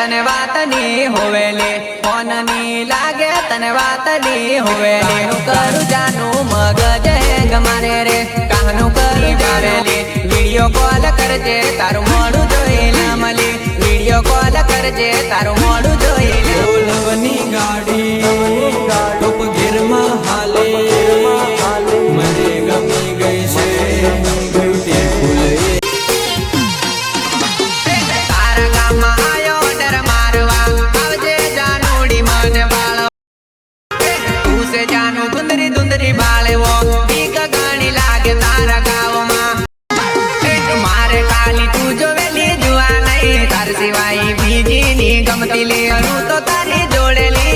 તને વાતની હોવેલી ફોનની લાગે તને વાતની હોવેલી હું કરું જાનું મગજ હેંગ મારે રે. કાહનું કરી જાવેલી વીડિયો કોલ કરજે તારું મોડું જોઈ લામલી વીડિયો કોલ કરજે તારું તું જાનું ધુંદરી ધુંદરી બાળવો એક ઘણી લાગે તારા ગાવમાં મારે કાલી તું જોવેલી જુવા નહીં તાર સિવાય બીજી ની ગમતી લે હું તો તારી જોડેલી